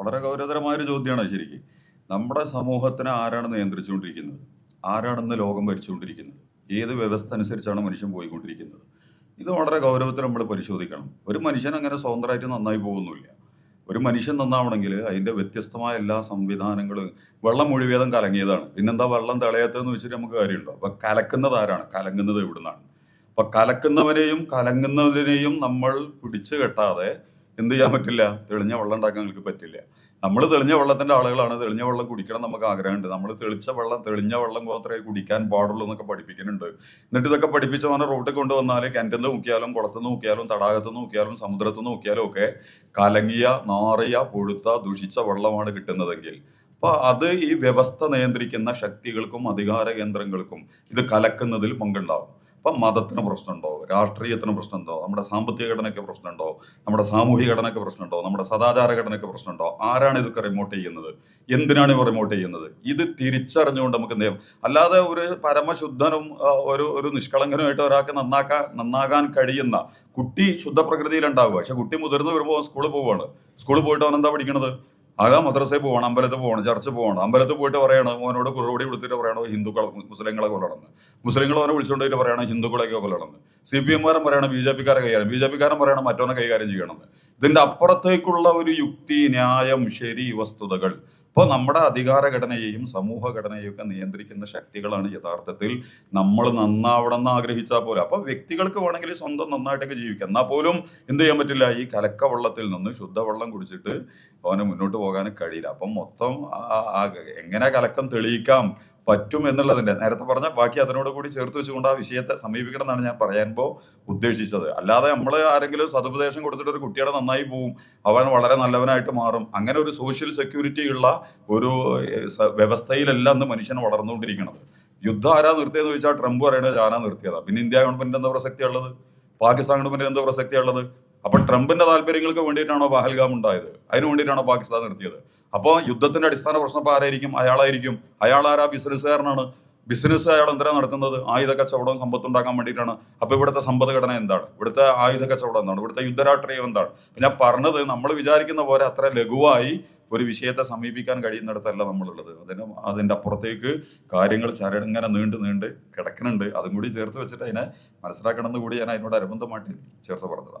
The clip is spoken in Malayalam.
വളരെ ഗൗരവതരമായൊരു ചോദ്യമാണ് ശരിക്കും. നമ്മുടെ സമൂഹത്തിനെ ആരാണ് നിയന്ത്രിച്ചുകൊണ്ടിരിക്കുന്നത്? ആരാണെന്ന് ലോകം ഭരിച്ചുകൊണ്ടിരിക്കുന്നത്? ഏത് വ്യവസ്ഥ അനുസരിച്ചാണ് മനുഷ്യൻ പോയിക്കൊണ്ടിരിക്കുന്നത്? ഇത് വളരെ ഗൗരവത്തിൽ നമ്മൾ പരിശോധിക്കണം. ഒരു മനുഷ്യൻ അങ്ങനെ സ്വതന്ത്രമായിട്ട് നന്നായി പോകുന്നില്ല ഒരു മനുഷ്യൻ നന്നാവണമെങ്കിൽ അതിന്റെ വ്യത്യസ്തമായ എല്ലാ സംവിധാനങ്ങളും വെള്ളം മുഴുവേദം കലങ്ങിയതാണ്. പിന്നെന്താ വെള്ളം തിളയാത്തതെന്ന് വെച്ചിട്ട് നമുക്ക് കാര്യമുണ്ടോ? അപ്പം കലക്കുന്നത് ആരാണ്? കലങ്ങുന്നത് ഇവിടുന്നാണ് അപ്പം കലക്കുന്നവരെയും കലങ്ങുന്നതിനെയും നമ്മൾ പിടിച്ചു കെട്ടാതെ എന്ത് ചെയ്യാൻ പറ്റില്ല? തെളിഞ്ഞ വെള്ളം ഉണ്ടാക്കാൻ നിങ്ങൾക്ക് പറ്റില്ല. നമ്മൾ തെളിഞ്ഞ വെള്ളത്തിന്റെ ആളുകളാണ്. തെളിഞ്ഞ വെള്ളം കുടിക്കണം നമുക്ക് ആഗ്രഹമുണ്ട്. നമ്മൾ തെളിച്ച വെള്ളം തെളിഞ്ഞ വെള്ളം മാത്രമേ കുടിക്കാൻ പാടുള്ളൂ എന്നൊക്കെ പഠിപ്പിക്കുന്നുണ്ട്. എന്നിട്ട് ഇതൊക്കെ പഠിപ്പിച്ച പറഞ്ഞാൽ റോട്ടിൽ കൊണ്ടുവന്നാൽ കിണറ്റിൽ നോക്കിയാലും കുളത്തുനിന്ന് നോക്കിയാലും തടാകത്ത് നോക്കിയാലും സമുദ്രത്തിൽ നോക്കിയാലും ഒക്കെ കലങ്ങിയ നാറിയ പൊഴുത്ത ദുഷിച്ച വെള്ളമാണ് കിട്ടുന്നതെങ്കിൽ. അപ്പോൾ അത് ഈ വ്യവസ്ഥ നിയന്ത്രിക്കുന്ന ശക്തികൾക്കും അധികാര കേന്ദ്രങ്ങൾക്കും ഇത് കലക്കുന്നതിൽ പങ്കുണ്ടാവും. അപ്പം മതത്തിന് പ്രശ്നമുണ്ടോ? രാഷ്ട്രീയത്തിന് പ്രശ്നമുണ്ടോ? നമ്മുടെ സാമ്പത്തിക ഘടനയ്ക്ക് പ്രശ്നമുണ്ടോ? നമ്മുടെ സാമൂഹിക ഘടനയ്ക്ക് പ്രശ്നമുണ്ടോ? നമ്മുടെ സദാചാര ഘടനയ്ക്ക് പ്രശ്നമുണ്ടോ? ആരാണ് ഇതൊക്കെ റിമോട്ട് ചെയ്യുന്നത്? എന്തിനാണ് ഇവ റിമോട്ട് ചെയ്യുന്നത്? ഇത് തിരിച്ചറിഞ്ഞുകൊണ്ട് നമുക്ക് എന്ത് ചെയ്യാം? അല്ലാതെ ഒരു പരമശുദ്ധനും ഒരു ഒരു നിഷ്കളങ്കനുമായിട്ട് ഒരാൾക്ക് നന്നാക്കാൻ നന്നാകാൻ കഴിയുന്ന കുട്ടി ശുദ്ധ പ്രകൃതിയിലുണ്ടാവുക പക്ഷെ കുട്ടി മുതിർന്നു വരുമ്പോൾ സ്കൂളിൽ പോവുകയാണ്. സ്കൂളിൽ പോയിട്ട് അവൻ എന്താ പഠിക്കണത്? ആകാ മദ്രസയിൽ പോകണം അമ്പലത്തിൽ പോകണം ചർച്ച് പോകണം. അമ്പലത്തിൽ പോയിട്ട് പറയണം അവനോട് കുറുപടി കൊടുത്തിട്ട് പറയണോ ഹിന്ദുക്കളെ മുസ്ലിങ്ങളെ കൊല്ലണമെന്ന്. മുസ്ലിങ്ങൾ അവനെ വിളിച്ചുകൊണ്ടിട്ട് പറയണം ഹിന്ദുക്കളെയൊക്കെ കൊല്ലണമെന്ന്. സി പി എംകാരൻ പറയണം ബി ജെ പിക്കാരെ കൈകാര്യം ബി ജെ പിക്കാരൻ പറയണം മറ്റവനെ കൈകാര്യം ചെയ്യണമെന്ന്. ഇതിന്റെ അപ്പുറത്തേക്കുള്ള ഒരു യുക്തി ന്യായം ശരി വസ്തുതകൾ. ഇപ്പോൾ നമ്മുടെ അധികാരഘടനയെയും സമൂഹഘടനയെയും ഒക്കെ നിയന്ത്രിക്കുന്ന ശക്തികളാണ് യഥാർത്ഥത്തിൽ നമ്മൾ നന്നാവണം എന്ന് ആഗ്രഹിച്ചാൽ പോലും. അപ്പോൾ വ്യക്തികൾക്ക് വേണമെങ്കിൽ സ്വന്തം നന്നായിട്ടൊക്കെ ജീവിക്കാം. എന്നാൽ പോലും എന്ത് ചെയ്യാൻ പറ്റില്ല? ഈ കലക്ക വെള്ളത്തിൽ നിന്ന് ശുദ്ധവെള്ളം കുടിച്ചിട്ട് അവനെ മുന്നോട്ട് പോകാൻ കഴിയില്ല. അപ്പം മൊത്തം എങ്ങനെ കലക്കം തെളിയിക്കാം പറ്റും എന്നുള്ളതിന്റെ നേരത്തെ പറഞ്ഞ ബാക്കി അതിനോട് കൂടി ചേർത്ത് വെച്ചുകൊണ്ട് ആ വിഷയത്തെ സമീപിക്കണം എന്നാണ് ഞാൻ പറയാൻ പോ ഉദ്ദേശിച്ചത്. അല്ലാതെ നമ്മൾ ആരെങ്കിലും സതുപദേശം കൊടുത്തിട്ട് ഒരു കുട്ടിയുടെ നന്നായി പോവും അവൻ വളരെ നല്ലവനായിട്ട് മാറും. അങ്ങനെ ഒരു സോഷ്യൽ സെക്യൂരിറ്റി ഉള്ള ഒരു വ്യവസ്ഥയിലല്ല അന്ന് മനുഷ്യൻ വളർന്നുകൊണ്ടിരിക്കുന്നത് യുദ്ധം ആരാ നിർത്തിയെന്ന് ചോദിച്ചാൽ ട്രംപ് പറയുന്നത് ഞാനാ നിർത്തിയതാണ് പിന്നെ ഇന്ത്യ ഗവൺമെന്റിന് എന്താ പ്രസക്തിയുള്ളത്? പാകിസ്ഥാൻ ഗവൺമെന്റിന് എന്താ പ്രസക്തിയുള്ളത്? അപ്പൊ ട്രംപിന്റെ താല്പര്യങ്ങൾക്ക് വേണ്ടിയിട്ടാണോ പഹൽഗാം ഉണ്ടായത്? അതിന് വേണ്ടിയിട്ടാണോ പാകിസ്ഥാൻ നിർത്തിയത്? അപ്പോൾ യുദ്ധത്തിന്റെ അടിസ്ഥാന പ്രശ്നം ഇപ്പോൾ ആരായിരിക്കും? അയാളായിരിക്കും. അയാൾ ആരാ? ബിസിനസ്സുകാരനാണ്. ബിസിനസ് അയാൾ എന്തിനാണ് നടത്തുന്നത്? ആയുധ കച്ചവടം സമ്പത്തുണ്ടാക്കാൻ വേണ്ടിയിട്ടാണ്. അപ്പൊ ഇവിടുത്തെ സമ്പദ്ഘടന എന്താണ്? ഇവിടുത്തെ ആയുധ കച്ചവടം എന്താണ്? ഇവിടുത്തെ യുദ്ധരാഷ്ട്രീയം എന്താണ്? പിന്നെ പറഞ്ഞത് നമ്മൾ വിചാരിക്കുന്ന പോലെ അത്ര ലഘുവായി ഒരു വിഷയത്തെ സമീപിക്കാൻ കഴിയുന്നിടത്തല്ല നമ്മളുള്ളത്. അതിന് അതിന്റെ അപ്പുറത്തേക്ക് കാര്യങ്ങൾ ചരടിങ്ങനെ നീണ്ട് നീണ്ട് കിടക്കുന്നുണ്ട്. അതും കൂടി ചേർത്ത് വെച്ചിട്ട് അതിനെ മനസ്സിലാക്കണം എന്ന് കൂടി ഞാൻ അതിനോട് അനുബന്ധമായിട്ട് ചേർത്ത് പറഞ്ഞതാണ്.